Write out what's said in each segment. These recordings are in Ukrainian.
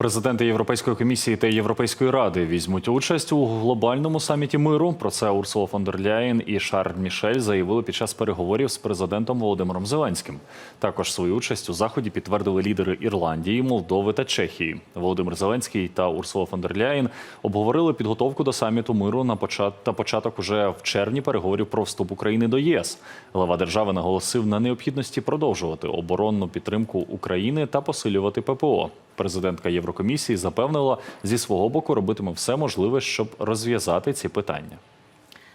Президенти Європейської комісії та Європейської ради візьмуть участь у глобальному саміті миру. Про це Урсула фон дер Ляєн і Шарль Мішель заявили під час переговорів з президентом Володимиром Зеленським. Також свою участь у заході підтвердили лідери Ірландії, Молдови та Чехії. Володимир Зеленський та Урсула фон дер Ляєн обговорили підготовку до саміту миру на почат та початок уже в червні переговорів про вступ України до ЄС. Глава держави наголосив на необхідності продовжувати оборонну підтримку України та посилювати ППО. Президентка Єврокомісії запевнила, зі свого боку робитиме все можливе, щоб розв'язати ці питання.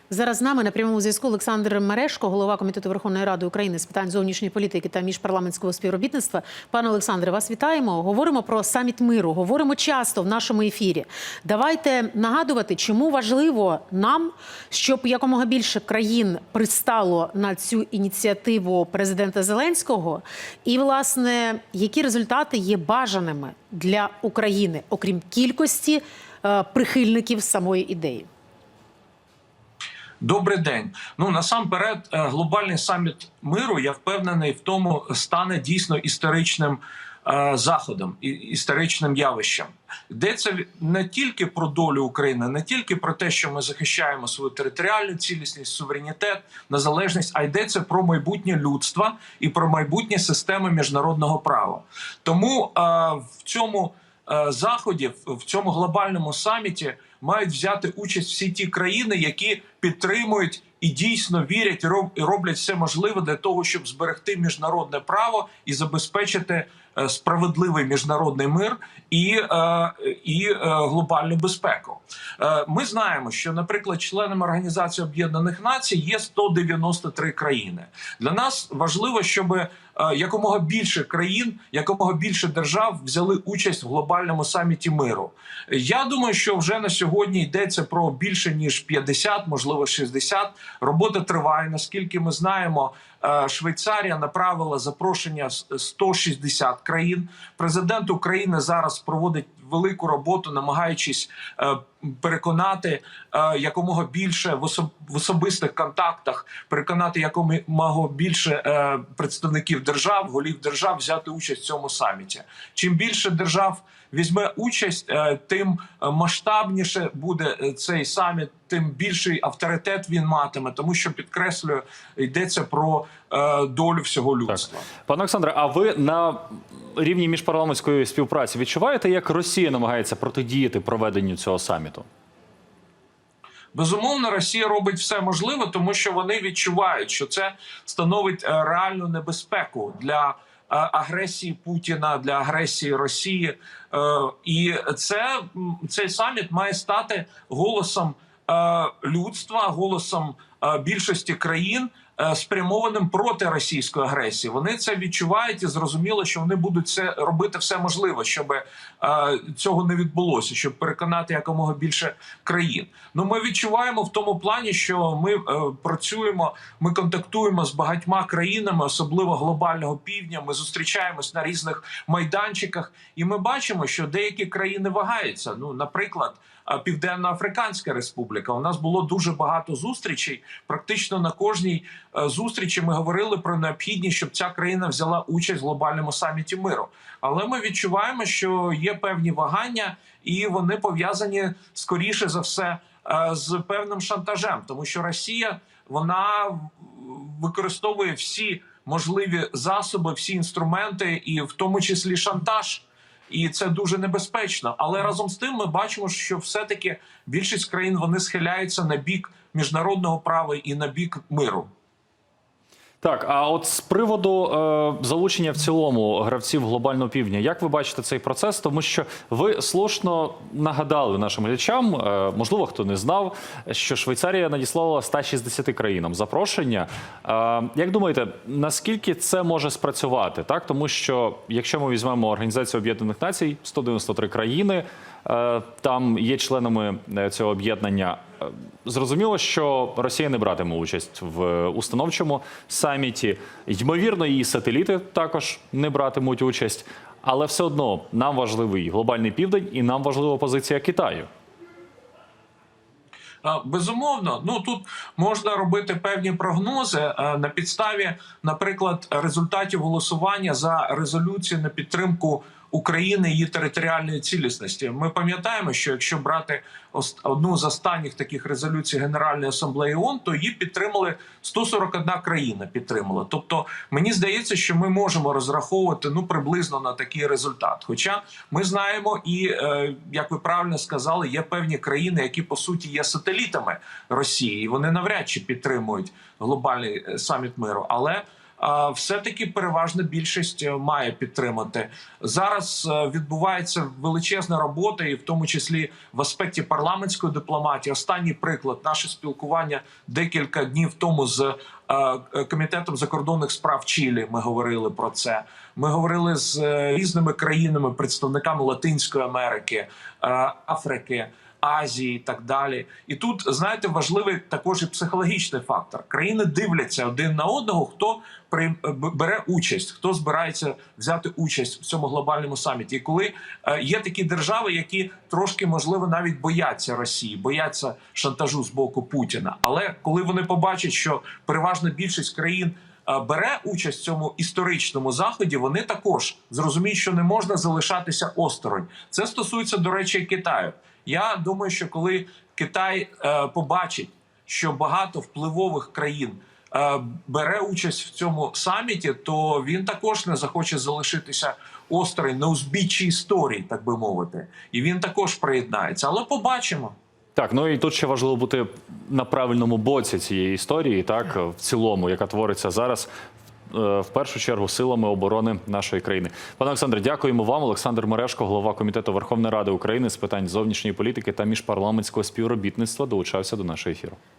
Зараз з нами на прямому зв'язку Олександр Мерешко, голова комітету Верховної Ради України з питань зовнішньої політики та міжпарламентського співробітництва. Пане Олександре, вас вітаємо. Говоримо про саміт миру. Говоримо часто в нашому ефірі. Давайте нагадувати, чому важливо нам, щоб якомога більше країн пристало на цю ініціативу президента Зеленського, і власне які результати є бажаними для України, окрім кількості е, прихильників самої ідеї. Добрий день. Ну насамперед, е, глобальний саміт миру, я впевнений, в тому стане дійсно історичним е, заходом і історичним явищем. Йдеться не тільки про долю України, не тільки про те, що ми захищаємо свою територіальну цілісність, суверенітет, незалежність, а йдеться про майбутнє людства і про майбутнє системи міжнародного права. Тому е, в цьому е, заході, в цьому глобальному саміті мають взяти участь всі ті країни, які підтримують і дійсно вірять і роб- і роблять все можливе для того, щоб зберегти міжнародне право і забезпечити справедливий міжнародний мир і, е, і е, глобальну безпеку. Е, Ми знаємо, що, наприклад, членами Організації Об'єднаних Націй є 193 країни. Для нас важливо, щоб е, якомога більше країн, якомога більше держав взяли участь в глобальному саміті миру. Я думаю, що вже на сьогодні йдеться про більше ніж 50, можливо 60. Робота триває. Наскільки ми знаємо, е, Швейцарія направила запрошення з 160 країн. Президент України зараз проводить велику роботу, намагаючись е, переконати е, якомога більше в особ- в особистих контактах, переконати якомога більше е, представників держав, голів держав взяти участь в цьому саміті. Чим більше держав візьме участь, е, тим масштабніше буде цей саміт, тим більший авторитет він матиме, тому що підкреслюю, йдеться про е, долю всього людства. Пане Олександре, а ви на рівні міжпарламентської співпраці відчуваєте, як Росія намагається протидіяти проведенню цього саміту? Безумовно, Росія робить все можливе, тому що вони відчувають, що це становить е, реальну небезпеку для е, агресії Путіна, для агресії Росії. Е, І це цей саміт має стати голосом людства, голосом більшості країн. Е, Спрямованим проти російської агресії, вони це відчувають і зрозуміло, що вони будуть це робити все можливе, щоб е, цього не відбулося, щоб переконати якомога більше країн. Ну ми відчуваємо в тому плані, що ми е, працюємо, ми контактуємо з багатьма країнами, особливо глобального півдня. Ми зустрічаємось на різних майданчиках, і ми бачимо, що деякі країни вагаються. Ну, наприклад. е, Південно-Африканська Республіка. У нас було дуже багато зустрічей. Практично на кожній зустрічі ми говорили про необхідність, щоб ця країна взяла участь в глобальному саміті миру. Але ми відчуваємо, що є певні вагання, і вони пов'язані скоріше за все е, з певним шантажем, тому що Росія вона використовує всі можливі засоби, всі інструменти, і в тому числі шантаж. І це дуже небезпечно. Але разом з тим ми бачимо, що все-таки більшість країн вони схиляються на бік міжнародного права і на бік миру. Так, а от з приводу е, залучення в цілому гравців глобального півдня, як ви бачите цей процес? Тому що ви слушно нагадали нашим глядачам, е, можливо, хто не знав, що Швейцарія надіслала 160 країнам запрошення. Е, як думаєте, наскільки це може спрацювати? Так, тому що якщо ми візьмемо Організацію Об'єднаних Націй, 193 країни. Е, Там є членами е, цього об'єднання. Е, Зрозуміло, що Росія не братиме участь в установчому саміті. Ймовірно, її сателіти також не братимуть участь, але все одно нам важливий глобальний південь і нам важлива позиція Китаю. Безумовно, ну тут можна робити певні прогнози на підставі, наприклад, результатів голосування за резолюцію на підтримку України її територіальної цілісності. Ми пам'ятаємо, що якщо брати одну з останніх таких резолюцій Генеральної асамблеї ООН, то її підтримали 141 країна. Підтримала. Тобто, мені здається, що ми можемо розраховувати ну приблизно на такий результат. Хоча ми знаємо, і е, як ви правильно сказали, є певні країни, які по суті є сателітами Росії, і вони навряд чи підтримують глобальний е, саміт миру, але а, все-таки переважна більшість е, має підтримати. Зараз е, відбувається величезна робота, і в тому числі в аспекті парламентської дипломатії. Останній приклад наше спілкування декілька днів тому з е, комітетом закордонних справ Чилі. Ми говорили про це. Ми говорили з різними країнами, представниками Латинської Америки, Африки. Азії і так далі. І тут знаєте важливий також і психологічний фактор. Країни дивляться один на одного, хто при бере участь, хто збирається взяти участь в цьому глобальному саміті. І коли е, є такі держави, які трошки можливо навіть бояться Росії, бояться шантажу з боку Путіна. Але коли вони побачать, що переважна більшість країн. е, Бере участь в цьому історичному заході, вони також зрозуміють, що не можна залишатися осторонь. Це стосується, до речі, Китаю. Я думаю, що коли Китай е, побачить, що багато впливових країн е, бере участь в цьому саміті, то він також не захоче залишитися осторонь на узбіччі історії, так би мовити, і він також приєднається. Але побачимо. Так, ну і тут ще важливо бути на правильному боці цієї історії, так в цілому, яка твориться зараз. Е, В першу чергу силами оборони нашої країни, пане Олександре, дякуємо вам. Олександр Мерешко, голова комітету Верховної Ради України з питань зовнішньої політики та міжпарламентського співробітництва, долучався до нашого ефіру.